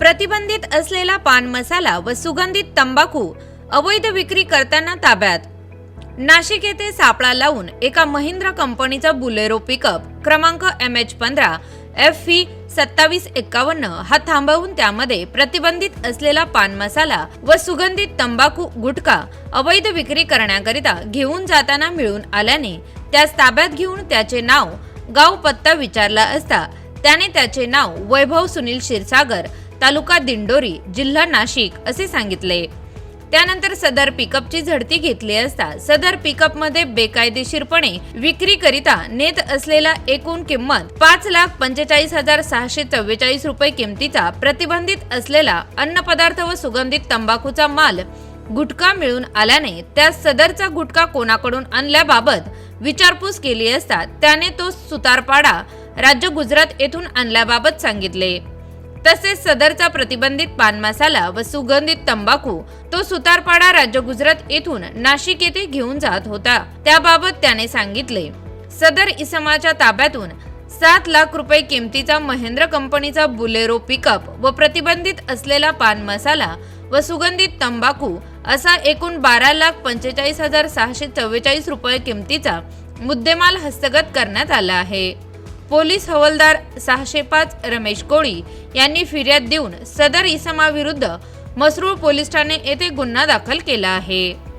प्रतिबंधित असलेला पान मसाला व सुगंधित तंबाखू अवैध विक्री करताना ताब्यात. नाशिक येथे सापळा लावून एका महिंद्रा कंपनीचा बुलेरो पिकअप. क्रमांक एम एच पंधरा एफ व्ही सत्तावीस एक्कावन्न हा थांबवून त्यामध्ये प्रतिबंधित असलेला पान मसाला व सुगंधित तंबाखू गुटखा अवैध विक्री करण्याकरिता घेऊन जाताना मिळून आल्याने त्यास ताब्यात घेऊन त्याचे नाव गाव पत्ता विचारला असता. त्याने त्याचे नाव वैभव सुनील क्षीरसागर तालुका दिंडोरी जिल्हा नाशिक असे सांगितले. त्यानंतर सदर पिकअपची झडती घेतली असता सदर पिकअपमध्ये बेकायदेशीरपणे विक्रीकरिता नेत असलेला एकूण किंमत पाच लाख पंचेचाळीस हजार सहाशे चव्वेचाळीस रुपये किमतीचा प्रतिबंधित असलेला अन्नपदार्थ व सुगंधित तंबाखूचा माल गुटखा मिळून आल्याने त्या सदरचा गुटखा कोणाकडून आणल्याबाबत विचारपूस केली असता त्याने तो सुतारपाडा राज्य गुजरात येथून आणल्याबाबत सांगितले. तसेच सदरचा प्रतिबंधित पान मसाला व सुगंधित तंबाखू तो सुतारपाडा राज्य गुजरात येथून नाशिक येथे घेऊन जात होता. त्याबाबत त्याने सांगितले सदर इसमाच्या ताब्यातून सात लाख रुपये किमतीचा महेंद्र कंपनीचा बुलेरो पिकअप व प्रतिबंधित असलेला पान मसाला व सुगंधित तंबाखू असा एकूण बारा लाख पंचेचाळीस हजार सहाशे चव्वेचाळीस रुपये किमतीचा मुद्देमाल हस्तगत करण्यात आला आहे. पोलीस हवालदार सहाशे पाच रमेश कोळी यांनी फिर्याद देऊन सदर इसमाविरुद्ध मसरूळ पोलीस ठाणे येथे गुन्हा दाखल केला आहे.